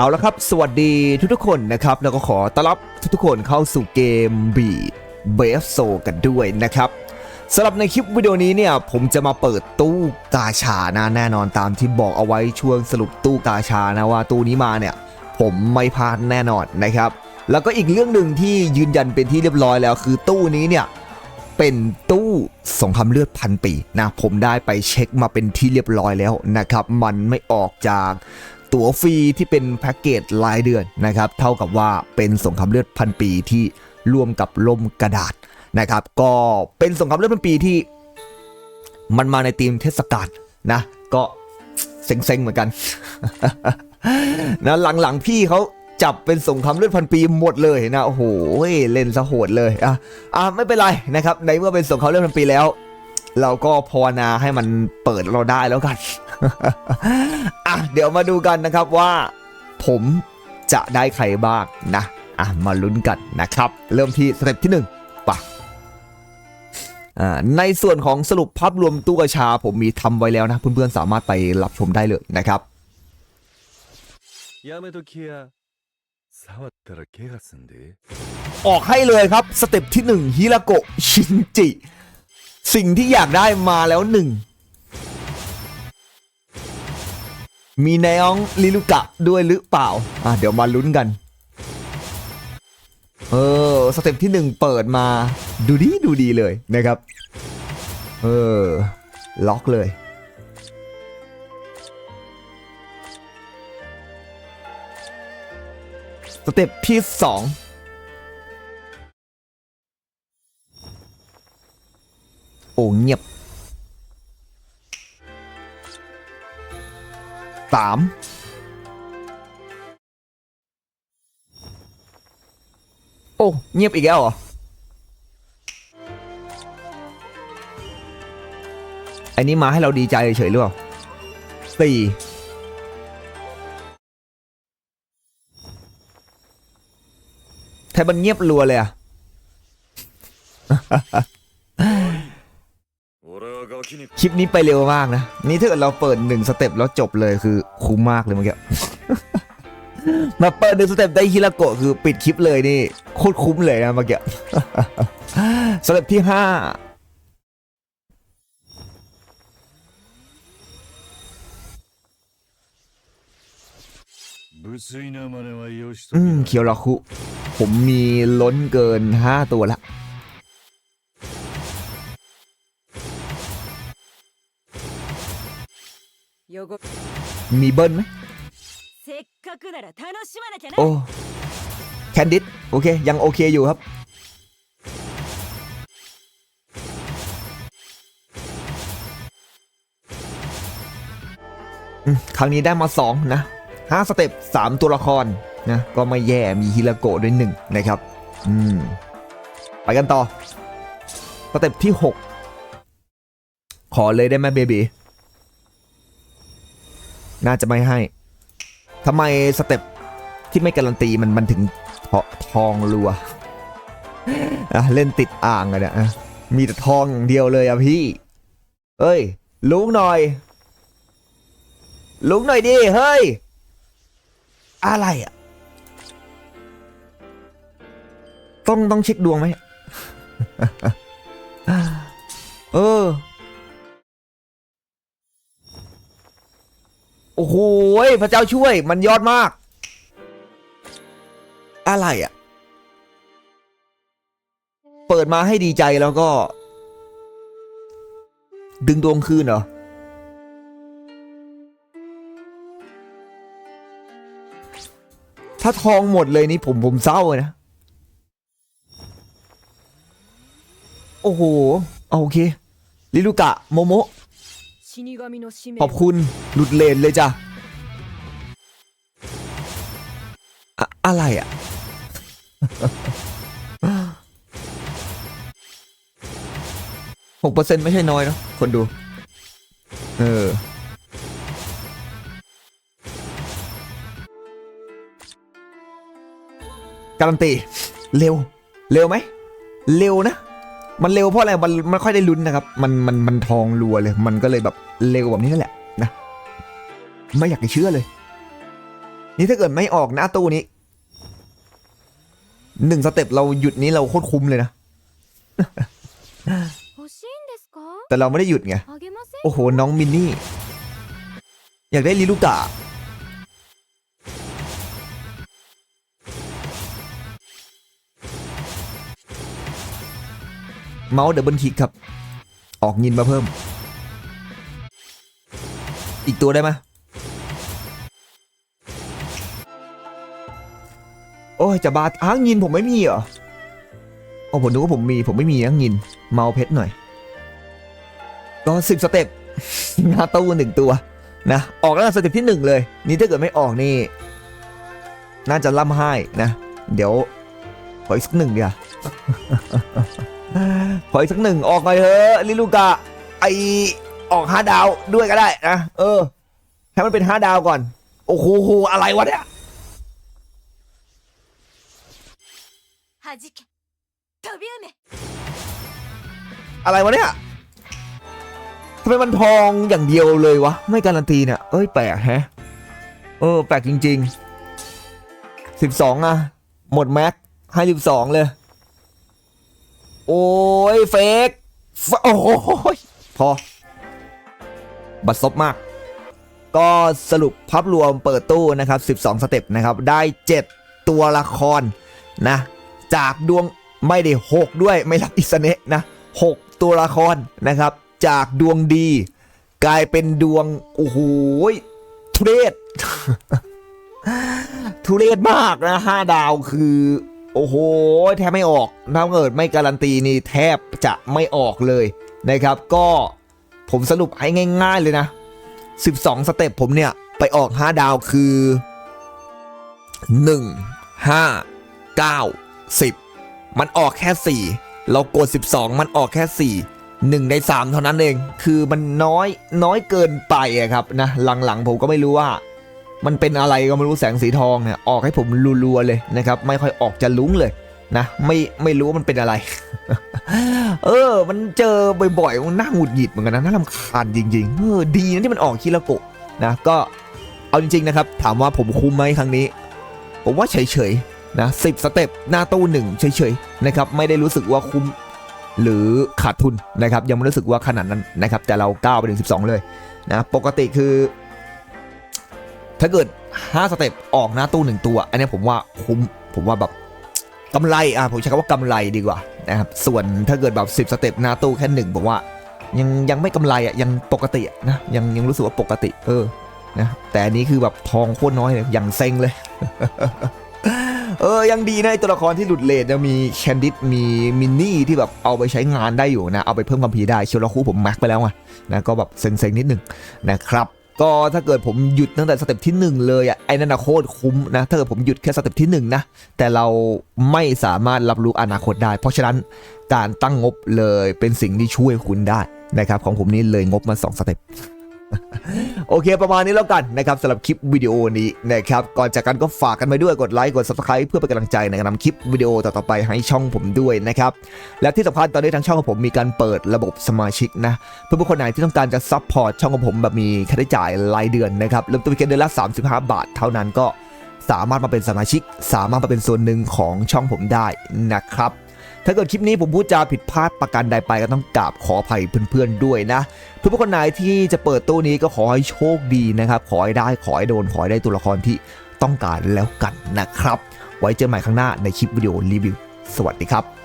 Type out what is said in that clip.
เอาละครับ สวัสดีทุกๆคนนะครับ แล้วก็ขอต้อนรับทุกๆคนเข้าสู่เกมบีเบฟโซกันด้วยนะครับสำหรับในคลิปวิดีโอนี้เนี่ย ผมจะมาเปิดตู้กาชานะแน่นอนตามที่บอกเอาไว้ช่วงสรุปตู้กาชานะว่าตู้นี้มาเนี่ย ผมไม่พลาดแน่นอนนะครับ แล้วก็อีกเรื่องหนึ่งที่ยืนยันเป็นที่เรียบร้อยแล้ว คือตู้นี้เนี่ยเป็นตู้สงครามเลือดพันปีนะผมได้ไปเช็คมาเป็นที่เรียบร้อยแล้วนะครับ มันไม่ออกจาก ตั๋วฟรีที่เป็นแพ็กเกจรายเดือนนะครับ เท่ากับว่าเป็นสงครามเลือดพันปีที่ร่วมกับล่มกระดาษนะครับ ก็เป็นสงครามเลือดพันปีที่ มันมาในธีมเทศกาลนะ ก็เซ็งๆเหมือนกันนะหลังๆพี่เขาจับเป็นสงครามเลือดพันปีหมดเลยนะโอ้โหเล่นซะโหดเลยอะอะไม่เป็นไรนะครับในเมื่อเป็นสงครามเลือดพันปีแล้ว เราก็ภาวนาให้มันเปิดเราได้แล้วกัน อะเดี๋ยวมาดูกันนะครับว่า ผมจะได้ใครบ้างนะอะมาลุ้นกันนะครับ เริ่มที่สเต็ปที่1ป่ะในส่วนของสรุปภาพรวมตู้กระชา ผมมีทำไว้แล้วนะ เพื่อนๆสามารถไปรับชมได้เลยนะครับออกให้เลยครับ สเต็ปที่ 1 ฮิราโกชินจิ สิ่งที่อยากได้มาแล้วหนึ่ง มีแนองลิลุกะด้วยหรือเปล่า อะเดี๋ยวมาลุ้นกัน เออสเต็ปที่หนึ่งเปิดมาดูดีดูดีเลยนะครับ เออ ล็อกเลยสเต็ปที่สองโอ้เงียบ สามโอ้ เงียบอีกแล้วเหรอันนี้มาให้เราดีใจเฉยหรือเปล่าสี่แต่มันเงียบรัวเลยอะ คลิปนี้ไปเร็วมากนะ นี่ถ้าเกิดเราเปิดหนึ่งสเต็ปแล้วจบเลยคือคุ้มมากเลยเมื่อกี้มาเปิดหนึ่งสเต็ปได้ฮิราโกะคือปิดคลิปเลยนี่โคตรคุ้มเลยนะเมื่อกี้สเต็ปที่ห้าอืมเคียวราคุผมมีล้นเกินห้าตัวละ มีเบิ้ลไหมโอ้แคนดิดโอเค ยังโอเคอยู่ครับ ครั้งนี้ได้มา 2 นะ 5 สเต็ป 3 ตัวละครนะ ก็ไม่แย่มีฮิราโกะด้วยหนึ่งนะครับ อืม ไปกันต่อ สเต็ปที่ 6 ขอเลยได้ไหมเบบี น่าจะไม่ให้ทำไมสเต็ปที่ไม่การันตีมันมันถึงทอทองรัวอะเล่นติดอ่างอะเนี่ยอะมีแต่ทองอย่างเดียวเลยอะพี่ เอ้ย ลุงหน่อย ลุงหน่อยดิ เฮ้ย อะไรอะต้องต้องเช็คดวงไหม เออ โอ้โหพระเจ้าช่วยมันยอดมาก อะไรอะ่ะ เปิดมาให้ดีใจแล้วก็ ดึงดวงคืนเหรอ ถ้าทองหมดเลยนี่ผมผมเศร้านะ โอ้โห โอเค ลิลูกะ โมโม ขอบคุณหลุดเลนเลยจ้ะอะอะไรอะหกเปอร์เซ็นต์ไม่ใช่น้อยเนอะคนดู เออ การันตี เร็ว เร็วไหม เร็วนะ มันเร็วเพราะอะไร มันมันค่อยได้ลุ้นนะครับ มันมันมันทองรัวเลย มันก็เลยแบบเร็วแบบนี้นั่นแหละนะ ไม่อยากจะเชื่อเลย นี่ถ้าเกิดไม่ออกนะตู้นี้หนึ่งสเต็ปเราหยุดนี้เราโคตรคุ้มเลยนะ แต่เราไม่ได้หยุดไง โอ้โห น้องมินนี่ อยากได้ลิลูกตา เมาส์ดับเบิลคลิกครับ ออกงินมาเพิ่ม อีกตัวได้ไหมโอ้ยจะบาดอ้างงินผมไม่มีเหรอโอ้ผมนึกว่าผมมีผมไม่มีอ้างงิน เมาเพชรหน่อย ก็สิบสเต็ปหน้าตู้หนึ่งตัวนะออกแล้วสเต็ปที่หนึ่งเลย นี่ถ้าเกิดไม่ออกนี่ น่าจะล่ำไห้นะ เดี๋ยวขออีกสักหนึ่งเดียว ขออีกสักหนึ่งออกหน่อยเถอะลิลูกะ ไอออกห้าดาวด้วยก็ได้นะ เออ ให้มันเป็นห้าดาวก่อน โอ้โหอะไรวะเนี่ยอะไรวะเนี่ยทำไมมันทองอย่างเดียวเลยวะ ไม่การันตีเนี่ย เอ้ยแปลกแฮะ เออ แปลกจริงๆสิบสองอะหมดแม็กห้าสิบสองเลย โอ้ยเฟกโอ้ยพอ บัดซบมาก ก็สรุปภาพรวมเปิดตู้นะครับ 12 สเต็ปนะครับ ได้ 7 ตัวละครนะ จากดวงไม่ได้ 6 ด้วยไม่รับอิสเนะนะ 6 ตัวละครนะครับ จากดวงดี กลายเป็นดวง โอ้โหยทุเรศทุเรศมากนะห้าดาวคือ โอ้โห แทบไม่ออกถ้าเกิดไม่การันตีนี่แทบจะไม่ออกเลยนะครับ ก็ผมสรุปให้ง่าย ๆเลยนะ 12 สเต็ปผมเนี่ย ไปออก 5 ดาวคือ 1 5 9 10 มันออกแค่ 4 เรากด 12 มันออกแค่ 4 1 ใน 3 เท่านั้นเอง คือมันน้อยน้อยเกินไปอะครับนะ หลังๆ ผมก็ไม่รู้ว่า มันเป็นอะไรก็ไม่รู้แสงสีทองเนี่ยออกให้ผมรัวๆเลยนะครับ ไม่ค่อยออกจะลุ้งเลยนะไม่ไม่รู้ว่ามันเป็นอะไร เออ มันเจอบ่อยๆมันน่าหงุดหงิดเหมือนกันนะน่ารำคาญจริงๆเออดีนะที่มันออกคิรโกะนะก็เอาจริงๆนะครับ ถามว่าผมคุ้มไหมครั้งนี้ ผมว่าเฉยๆนะสิบสเต็ปหน้าตู้หนึ่งเฉยๆนะครับไม่ได้รู้สึกว่าคุ้มหรือขาดทุนนะครับยังไม่รู้สึกว่าขนาดนั้นนะครับแต่เราก้าวไปถึง 12 เลยนะปกติคือ ถ้าเกิด 5 สเต็ปออกหน้าตู้หนึ่งตัว อันนี้ผมว่าคุ้มผมว่าแบบกำไรอะผมใช้คำว่ากำไรดีกว่านะครับส่วนถ้าเกิดแบบ 10 สเต็ปหน้าตู้แค่หนึ่งผมว่า ยังยังไม่กำไรอะยังปกตินะยังยังรู้สึกว่าปกติเออนะแต่อันนี้คือแบบทองโคตรน้อยเลยอย่างเซ็งเลยเออยังดีนะตัวละครที่หลุดเลทยังมีแคนดิดมีมินนี่ที่แบบเอาไปใช้งานได้อยู่นะ เอาไปเพิ่มความผีได้เชียวละคู่ผมแม็กไปแล้วไงนะก็แบบเซ็งๆนิดหนึ่งนะครับ ก็ถ้าเกิดผมหยุดตั้งแต่สเต็ปที่ 1 เลยอะไอ้นั่นนะโคตรคุ้มนะถ้าเกิดผมหยุดแค่สเต็ปที่1นะแต่เราไม่สามารถรับรู้อนาคตได้ เพราะฉะนั้นการตั้งงบเลยเป็นสิ่งที่ช่วยคุณได้นะครับของผมนี่เลยงบมา2สเต็ป โอเคประมาณนี้แล้วกันนะครับสำหรับคลิปวิดีโอนี้นะครับก่อนจากกันก็ฝากกันไปด้วยกดไลค์กด subscribe เพื่อเป็นกำลังใจในการทำคลิปวิดีโอต่อๆไปให้ช่องผมด้วยนะครับและที่สำคัญตอนนี้ทางช่องของผมมีการเปิดระบบสมาชิกนะเพื่อผู้คนไหนที่ต้องการจะซัพพอร์ตช่องของผมแบบมีค่าใช้จ่ายรายเดือนนะครับเริ่มต้นเพียงเดือนละ35 บาท เท่านั้นก็สามารถมาเป็นสมาชิก สามารถมาเป็นส่วนหนึ่งของช่องผมได้นะครับ ถ้าเกิดคลิปนี้ผมพูดจาผิดพลาดประการใดไปก็ต้องกราบขออภัยเพื่อนๆด้วยนะเพื่อนๆคนไหนที่จะเปิดตู้นี้ก็ขอให้โชคดีนะครับ ขอให้ได้ขอให้โดนขอให้ได้ตัวละครที่ต้องการแล้วกันนะครับ ไว้เจอกันใหม่ครั้งหน้าในคลิปวิดีโอรีวิว สวัสดีครับ